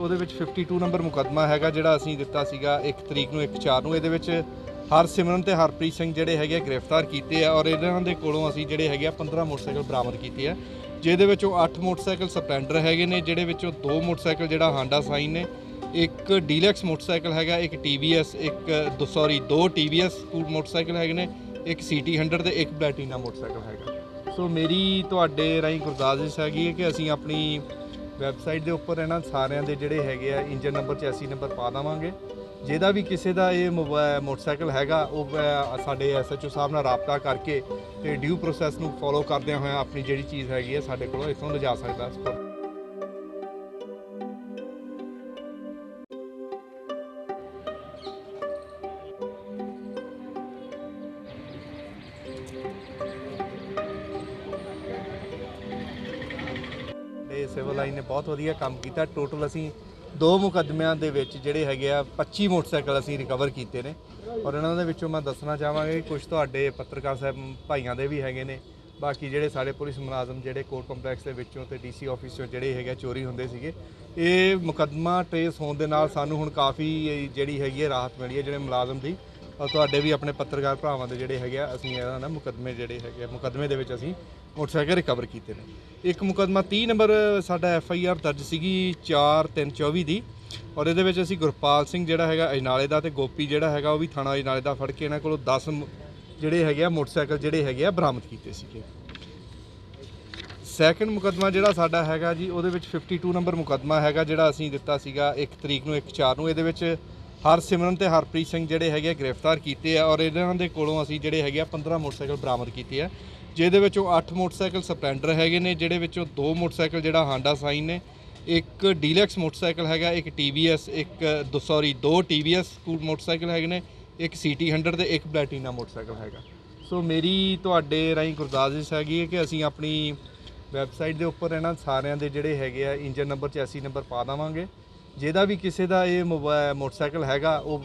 ਉਹਦੇ ਵਿੱਚ 52 ਨੰਬਰ ਮੁਕੱਦਮਾ ਹੈਗਾ ਜਿਹੜਾ ਅਸੀਂ ਦਿੱਤਾ ਸੀਗਾ 1 ਤਰੀਕ ਨੂੰ 1 4 ਨੂੰ। ਇਹਦੇ ਵਿੱਚ ਹਰਸਿਮਰਨ ਤੇ ਹਰਪ੍ਰੀਤ ਸਿੰਘ ਜਿਹੜੇ ਹੈਗੇ ਆ ਗ੍ਰਿਫਤਾਰ ਕੀਤੇ ਆ ਔਰ ਇਹਨਾਂ ਦੇ ਕੋਲੋਂ ਅਸੀਂ ਜਿਹੜੇ ਹੈਗੇ ਆ 15 ਮੋਟਰਸਾਈਕਲ ਬਰਾਮਦ ਕੀਤੇ ਆ, ਜਿਹਦੇ ਵਿੱਚੋਂ 8 ਮੋਟਰਸਾਈਕਲ ਸਪਲੈਂਡਰ ਹੈਗੇ ਨੇ ਜਿਹੜੇ ਵਿੱਚੋਂ 2 ਮੋਟਰਸਾਈਕਲ ਜਿਹੜਾ ਹਾਂਡਾ ਸਾਈਨ ਨੇ, ਇੱਕ ਡੀਲੈਕਸ ਮੋਟਰਸਾਈਕਲ ਹੈਗਾ, ਇੱਕ TVS ਇੱਕ ਸੌਰੀ ਦੋ TVS ਮੋਟਰਸਾਈਕਲ ਹੈਗੇ ਨੇ, ਇੱਕ CT 100 ਤੇ ਇੱਕ ਪਲੈਟੀਨਾ ਮੋਟਰਸਾਈਕਲ ਹੈਗਾ। ਸੋ ਮੇਰੀ ਤੁਹਾਡੇ ਰਾਹੀਂ ਗੁਰਦਾਸਿਸ਼ ਹੈਗੀ ਹੈ ਕਿ ਅਸੀਂ ਆਪਣੀ ਵੈਬਸਾਈਟ ਦੇ ਉੱਪਰ ਇਹਨਾਂ ਸਾਰਿਆਂ ਦੇ ਜਿਹੜੇ ਹੈਗੇ ਆ ਇੰਜਨ ਨੰਬਰ 84 ਨੰਬਰ ਪਾ ਦੇਵਾਂਗੇ। ਜਿਹਦਾ ਵੀ ਕਿਸੇ ਦਾ ਇਹ ਮੋਬਾ- ਮੋਟਰਸਾਈਕਲ ਹੈਗਾ ਉਹ ਅਹ, ਸਾਡੇ ਐਸਐਚਓ ਸਾਹਿਬ ਨਾਲ ਰਾਬਤਾ ਕਰਕੇ ਤੇ ਡਿਊ ਪ੍ਰੋਸੈਸ ਨੂੰ ਫੋਲੋ ਕਰਦਿਆਂ ਹੋਇਆਂ ਆਪਣੀ ਜਿਹੜੀ ਚੀਜ਼ ਹੈਗੀ ਹੈ ਸਾਡੇ ਕੋਲੋਂ ਇੱਥੋਂ ਲਿਜਾ ਸਕਦਾ ਸਿਵਲ ਲਾਈਨ ਨੇ ਬਹੁਤ ਵਧੀਆ ਕੰਮ ਕੀਤਾ। ਟੋਟਲ ਅਸੀਂ ਦੋ ਮੁਕੱਦਮਿਆਂ ਦੇ ਵਿੱਚ ਜਿਹੜੇ ਹੈਗੇ ਆ 25 ਮੋਟਰਸਾਈਕਲ ਅਸੀਂ ਰਿਕਵਰ ਕੀਤੇ ਨੇ। ਔਰ ਇਹਨਾਂ ਦੇ ਵਿੱਚੋਂ ਮੈਂ ਦੱਸਣਾ ਚਾਹਾਂਗਾ ਕਿ ਕੁਝ ਤੁਹਾਡੇ ਪੱਤਰਕਾਰ ਸਾਹਿਬ ਭਾਈਆਂ ਦੇ ਵੀ ਹੈਗੇ ਨੇ। ਬਾਕੀ ਜਿਹੜੇ ਸਾਡੇ ਪੁਲਿਸ ਮੁਲਾਜ਼ਮ ਜਿਹੜੇ ਕੋਰਟ ਕੰਪਲੈਕਸ ਦੇ ਵਿੱਚੋਂ ਤੇ ਡੀਸੀ ਆਫਿਸ ਚੋਂ ਜਿਹੜੇ ਹੈਗੇ ਆ, ਚੋਰੀ ਹੁੰਦੇ ਸੀਗੇ ਇਹ ਮੁਕੱਦਮਾ ਟ੍ਰੇਸ ਹੋਣ ਦੇ ਨਾਲ ਸਾਨੂੰ ਹੁਣ ਕਾਫੀ ਜਿਹੜੀ ਹੈਗੀ ਹੈ ਰਾਹਤ ਮਿਲੀ ਹੈ ਜਿਹੜੇ ਮੁਲਾਜ਼ਮ ਦੀ। ਔਰ ਤੁਹਾਡੇ ਵੀ ਆਪਣੇ ਪੱਤਰਕਾਰ ਭਰਾਵਾਂ ਦੇ ਜਿਹੜੇ ਹੈਗੇ ਆ, ਅਸੀਂ ਇਹਨਾਂ ਨਾਲ ਮੁਕੱਦਮੇ ਜਿਹੜੇ ਹੈਗੇ ਆ, ਮੁਕੱਦਮੇ ਦੇ ਵਿੱਚ ਅਸੀਂ ਮੋਟਰਸਾਈਕਲ ਰਿਕਵਰ ਕੀਤੇ ਨੇ। ਇੱਕ ਮੁਕੱਦਮਾ 30 ਨੰਬਰ, ਸਾਡਾ ਐਫ ਆਈ ਆਰ ਦਰਜ ਸੀਗੀ 4 3 24 ਦੀ। ਔਰ ਇਹਦੇ ਵਿੱਚ ਅਸੀਂ ਗੁਰਪਾਲ ਸਿੰਘ ਜਿਹੜਾ ਹੈਗਾ, ਅਜਨਾਲੇ ਦਾ ਤੇ ਗੋਪੀ ਜਿਹੜਾ ਹੈਗਾ, ਉਹ ਵੀ ਥਾਣਾ ਅਜਨਾਲੇ ਦਾ ਫੜ ਕੇ ਇਹਨਾਂ ਕੋਲੋਂ 10 ਜਿਹੜੇ ਹੈਗੇ ਆ, ਮੋਟਰਸਾਈਕਲ ਜਿਹੜੇ ਹੈਗੇ ਆ, ਬਰਾਮਦ ਕੀਤੇ ਸੀਗੇ। ਸੈਕੰਡ ਮੁਕੱਦਮਾ ਜਿਹੜਾ ਸਾਡਾ ਹੈਗਾ ਜੀ, ਉਹਦੇ ਵਿੱਚ 52 ਨੰਬਰ ਮੁਕੱਦਮਾ ਹੈਗਾ, ਜਿਹੜਾ ਅਸੀਂ ਦਿੱਤਾ ਸੀਗਾ 1 ਤਰੀਕ ਨੂੰ 1 4 ਨੂੰ। ਇਹਦੇ ਵਿੱਚ ਹਰਸਿਮਰਨ ਤੇ ਹਰਪ੍ਰੀਤ ਸਿੰਘ ਜਿਹੜੇ ਹੈਗੇ ਆ, ਗ੍ਰਿਫਤਾਰ ਕੀਤੇ ਆ ਔਰ ਇਹਨਾਂ ਦੇ ਕੋਲੋਂ ਅਸੀਂ ਜਿਹੜੇ ਹੈਗੇ ਆ 15 ਮੋਟਰਸਾਈਕਲ ਬਰਾਮਦ ਕੀਤੇ ਆ, ਜਿਹਦੇ ਵਿੱਚੋਂ 8 ਮੋਟਰਸਾਈਕਲ ਸਪਲੈਂਡਰ ਹੈਗੇ ਨੇ, ਜਿਹੜੇ ਵਿੱਚੋਂ 2 ਮੋਟਰਸਾਈਕਲ ਜਿਹੜਾ ਹਾਂਡਾ ਸਾਈਨ ਨੇ, ਇੱਕ ਡੀਲੈਕਸ ਮੋਟਰਸਾਈਕਲ ਹੈਗਾ, ਇੱਕ TVS ਇੱਕ, ਦੋ ਸੌਰੀ ਦੋ TVS ਮੋਟਰਸਾਈਕਲ ਹੈਗੇ ਨੇ, ਇੱਕ CT 100 ਤੇ ਇੱਕ ਪਲੈਟੀਨਾ ਮੋਟਰਸਾਈਕਲ ਹੈਗਾ। ਸੋ ਮੇਰੀ ਤੁਹਾਡੇ ਰਾਹੀਂ ਗੁਰਦਾਸਿਸ਼ ਹੈਗੀ ਹੈ ਕਿ ਅਸੀਂ ਆਪਣੀ ਵੈਬਸਾਈਟ ਦੇ ਉੱਪਰ ਇਹਨਾਂ ਸਾਰਿਆਂ ਦੇ ਜਿਹੜੇ ਹੈਗੇ ਆ ਇੰਜਨ ਨੰਬਰ 84 ਨੰਬਰ ਪਾ ਦੇਵਾਂਗੇ। ਜਿਹਦਾ ਵੀ ਕਿਸੇ ਦਾ ਇਹ ਮੋਟਰਸਾਈਕਲ ਹੈਗਾ ਉਹ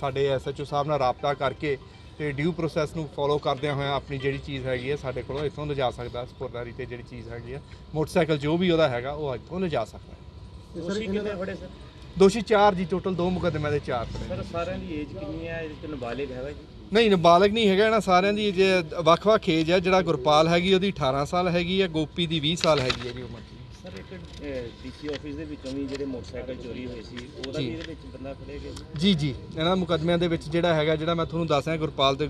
ਸਾਡੇ ਐਸਐਚਓ ਸਾਹਿਬ ਨਾਲ ਰਾਬਤਾ ਕਰਕੇ ਤੇ ਡਿਊ ਪ੍ਰੋਸੈਸ ਨੂੰ ਫੋਲੋ ਕਰਦਿਆਂ ਹੋਇਆਂ ਆਪਣੀ ਜਿਹੜੀ ਚੀਜ਼ ਹੈਗੀ ਹੈ ਸਾਡੇ ਕੋਲੋਂ ਇੱਥੋਂ ਲਿਜਾ ਸਕਦਾ ਸਪੁਰਦਾਰੀ ਤੇ ਜਿਹੜੀ ਚੀਜ਼ ਹੈਗੀ ਹੈ। ਮੋਟਰਸਾਈਕਲ ਜੋ ਵੀ ਉਹਦਾ ਹੈਗਾ ਉਹ ਇੱਥੋਂ ਲਿਜਾ ਸਕਦਾ। ਹੈ ਦੋਸ਼ੀ ਕਿੰਨੇ ਫੜੇ ਸਰ? ਦੋਸ਼ੀ 4 ਜੀ ਟੋਟਲ ਦੋ ਮੁਕੱਦਮਿਆਂ ਦੇ 4 ਫੜੇ। ਸਰ ਸਾਰਿਆਂ ਦੀ ਏਜ ਕਿੰਨੀ ਹੈ? ਇਹਦੇ ਚ ਨਾਬਾਲਿਗ ਹੈਗਾ ਜੀ? ਨਹੀਂ ਨਾਬਾਲਗ ਨਹੀਂ ਹੈਗਾ ਇਹਨਾਂ ਸਾਰਿਆਂ ਦੀ ਜੇ ਵੱਖ-ਵੱਖ ਏਜ ਹੈ ਜਿਹੜਾ ਗੁਰਪਾਲ ਹੈਗੀ ਉਹਦੀ 18 ਸਾਲ ਹੈਗੀ ਹੈ ਗੋਪੀ ਦੀ 20 ਸਾਲ ਹੈਗੀ ਹੈ ਜੀ ਉਮਰ ਸਰ ਇੱਕ ਡੀਸੀ ਆਫਿਸ ਦੇ ਵਿੱਚੋਂ ਵੀ ਜਿਹੜੇ ਮੋਟਰਸਾਈਕਲ ਚੋਰੀ ਹੋਏ ਸੀ ਉਹਦਾ ਜੀ। ਵੀ ਇਹਦੇ ਵਿੱਚ ਬੰਦਾ ਫੜਿਆ ਗਿਆ ਜੀ ਇਹਨਾਂ ਮੁਕੱਦਮਿਆਂ ਦੇ ਵਿੱਚ ਜਿਹੜਾ ਹੈਗਾ ਜਿਹੜਾ ਮੈਂ ਤੁਹਾਨੂੰ ਦੱਸ ਰਿਹਾ ਗੁਰਪਾਲ ਤੇ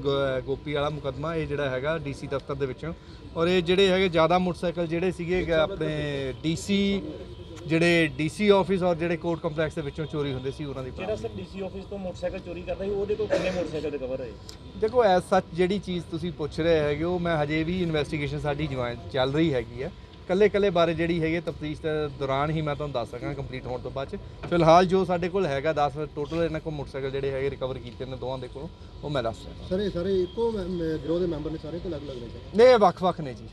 ਗੋਪੀ ਵਾਲਾ ਮੁਕੱਦਮਾ ਇਹ ਜਿਹੜਾ ਹੈਗਾ ਡੀਸੀ ਦਫ਼ਤਰ ਦੇ ਵਿੱਚੋਂ। ਔਰ ਇਹ ਜਿਹੜੇ ਹੈਗੇ ਜ਼ਿਆਦਾ ਮੋਟਰਸਾਈਕਲ ਜਿਹੜੇ ਸੀਗੇ ਆਪਣੇ ਡੀਸੀ ਜਿਹੜੇ ਡੀਸੀ ਆਫਿਸ ਔਰ ਜਿਹੜੇ ਕੋਰਟ ਕੰਪਲੈਕਸ ਦੇ ਵਿੱਚੋਂ ਚੋਰੀ ਹੁੰਦੇ ਸੀ ਉਹਨਾਂ ਦੀ ਜਿਹੜਾ ਸਰ ਡੀਸੀ ਆਫਿਸ ਤੋਂ ਮੋਟਰਸਾਈਕਲ ਚੋਰੀ ਕਰਦਾ ਸੀ ਉਹਦੇ ਕੋਲ ਕਿੰਨੇ ਮੋਟਰਸਾਈਕਲ ਰਿਕਵਰ ਹੋਏ? ਦੇਖੋ ਐਸ ਸੱਚ ਜਿਹੜੀ ਚੀਜ਼ ਤੁਸੀਂ ਪੁੱਛ ਰਹੇ ਹੈਗੇ ਉਹ ਮੈਂ ਹਜੇ ਵੀ ਇਨਵੈਸਟੀਗੇਸ਼ਨ ਸਾਡੀ ਚੱਲ ਰਹੀ ਹੈਗੀ ਹੈ। ਕੱਲੇ ਕੱਲੇ ਬਾਰੇ ਜਿਹੜੀ ਹੈਗੀ ਤਫਤੀਸ਼ ਦੇ ਦੌਰਾਨ ਹੀ ਮੈਂ ਤੁਹਾਨੂੰ ਦੱਸ ਸਕਾਂ ਕੰਪਲੀਟ ਹੋਣ ਤੋਂ ਬਾਅਦ ਚ। ਫਿਲਹਾਲ ਜੋ ਸਾਡੇ ਕੋਲ ਹੈਗਾ 10 ਟੋਟਲ ਇਹਨਾਂ ਕੋਲ ਮੋਟਰਸਾਈਕਲ ਜਿਹੜੇ ਹੈਗੇ ਰਿਕਵਰ ਕੀਤੇ ਨੇ ਦੋਵਾਂ ਦੇ ਕੋਲ ਉਹ ਮੈਂ ਦੱਸ ਰਿਹਾ। ਸਰ ਇਹ ਸਾਰੇ ਇੱਕੋ ਗਿਰੋਹ ਦੇ ਮੈਂਬਰ ਨੇ ਸਾਰੇ ਕੋ ਅਲੱਗ ਅਲੱਗ ਨੇ ਸਰ? ਨੇ ਇਹ ਵੱਖ-ਵੱਖ ਨੇ ਜੀ।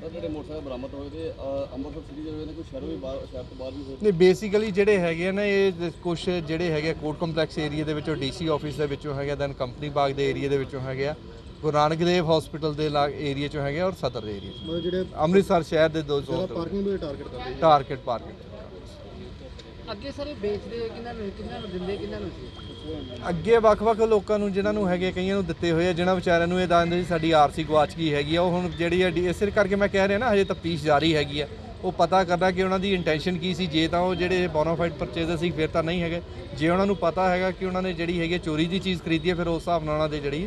ਸਰ ਜਿਹੜੇ ਮੋਟਰਸਾਈਕਲ ਬਰਾਮਦ ਹੋਏ ਤੇ ਅ, ਅੰਮ੍ਰਿਤਸਰ ਸਿਟੀ ਦੇ ਹੋਏ ਨੇ ਕੋਈ ਸ਼ਹਿਰੋਂ ਵੀ ਬਾਹਰ ਸ਼ਹਿਰ ਤੋਂ ਬਾਹਰ ਵੀ ਹੋਏ ਨੇ ਬੇਸਿਕਲੀ ਜਿਹੜੇ ਹੈਗੇ ਨਾ ਇਹ ਕੁਝ ਜਿਹੜੇ ਹੈਗੇ ਕੋਰਟ ਕੰਪਲੈਕਸ ਏਰੀਆ ਦੇ ਵਿੱਚੋਂ ਡੀਸੀ ਆਫਿਸ ਦੇ ਵਿੱਚੋਂ ਹੈਗੇ ਦੈਨ ਕੰਪਨੀ ਬਾਗ ਦੇ ਏਰੀਆ ਦੇ ਵਿੱਚੋਂ ਹੈਗੇ ਆ। ਗੁਰੂ ਨਾਨਕ ਦੇਵ ਹਸਪੀਟਲ ਦੇ ਲਾਗ ਏਰੀਆ ਚੋਂ ਹੈਗੇ ਔਰ ਸਦਰ ਦੇ ਏਰੀਆ ਚੋਂ। ਮਤਲਬ ਜਿਹੜੇ ਅੰਮ੍ਰਿਤਸਰ ਸ਼ਹਿਰ ਦੇ ਦੋ ਜ਼ੋਨ ਪਾਰਕਿੰਗ ਨੂੰ ਟਾਰਗੇਟ ਕਰਦੇ ਜੀ ਟਾਰਗੇਟ ਪਾਰਕਿੰਗ ਅੱਗੇ ਸਾਰੇ ਵੇਚਦੇ ਕਿਹਨਾਂ ਨੂੰ ਕਿਹਨਾਂ ਨੂੰ ਦਿੰਦੇ ਕਿਹਨਾਂ ਨੂੰ ਸੀ? ਅੱਗੇ ਵੱਖ-ਵੱਖ ਲੋਕਾਂ ਨੂੰ ਜਿਨ੍ਹਾਂ ਨੂੰ ਹੈਗੇ ਕਈਆਂ ਨੂੰ ਦਿੱਤੇ ਹੋਏ ਆ ਜਿਨ੍ਹਾਂ ਵਿਚਾਰਿਆਂ ਨੂੰ ਇਹ ਦੱਸਦੇ ਸੀ ਸਾਡੀ ਆਰਸੀ ਗਵਾਚ ਗਈ ਹੈਗੀ ਆ ਉਹ ਹੁਣ ਜਿਹੜੀ ਆ ਡੀ- ਇਸੇ ਕਰਕੇ ਮੈਂ ਕਹਿ ਰਿਹਾ ਨਾ ਹਜੇ ਤਫਤੀਸ਼ ਜਾਰੀ ਹੈਗੀ ਆ। ਉਹ ਪਤਾ ਕਰਨਾ ਕਿ ਉਹਨਾਂ ਦੀ ਇੰਟੈਂਸ਼ਨ ਕੀ ਸੀ ਜੇ ਤਾਂ ਉਹ ਜਿਹੜੇ ਬੋਨਾਫਾਈਡ ਪਰਚੇਜ਼ਰ ਸੀ ਫਿਰ ਤਾਂ ਨਹੀਂ ਹੈਗੇ। ਜੇ ਉਹਨਾਂ ਨੂੰ ਪਤਾ ਹੈਗਾ ਕਿ ਉਹਨਾਂ ਨੇ ਜਿਹੜੀ ਹੈਗੀ ਚੋਰੀ ਦੀ ਚੀਜ਼ ਖਰੀਦੀ ਹੈ ਫਿਰ ਉਸ ਹਿਸਾਬ ਨਾਲ ਉਹਨਾਂ ਦੇ ਜਿਹੜੀ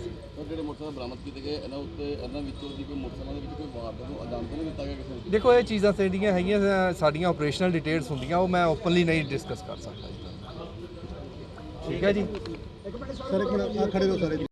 ਜਿਹੜੇ ਮੋਟਰਸਾਈਕਲ ਬਰਾਮਦ ਕੀਤੇ ਗਏ ਇਹਨਾਂ ਉੱਤੇ ਇਹਨਾਂ ਵਿੱਚੋਂ ਦੀ ਕੋਈ ਮੋਟਰਸਾਈਕਲ ਦੇ ਵਿੱਚ ਕੋਈ ਵਾਰਦਾਤ ਨੂੰ ਅੰਜਾਮ ਤਾਂ ਨਹੀਂ ਦਿੱਤਾ ਗਿਆ ਕਿਸੇ ਨੂੰ? ਦੇਖੋ ਇਹ ਚੀਜ਼ਾਂ ਜਿਹੜੀਆਂ ਹੈਗੀਆਂ ਸਾਡੀਆਂ ਆਪਰੇਸ਼ਨਲ ਡਿਟੇਲਸ ਹੁੰਦੀਆਂ ਉਹ ਮੈਂ ਓਪਨਲੀ ਨਹੀਂ ਡਿਸਕਸ ਕਰ ਸਕਦਾ। ਠੀਕ ਹੈ ਜੀ? ਸਰ ਇੱਕ ਮਿੰਟ ਆ ਖੜੇ ਰਹੋ ਸਾਰੇ ਜੀ।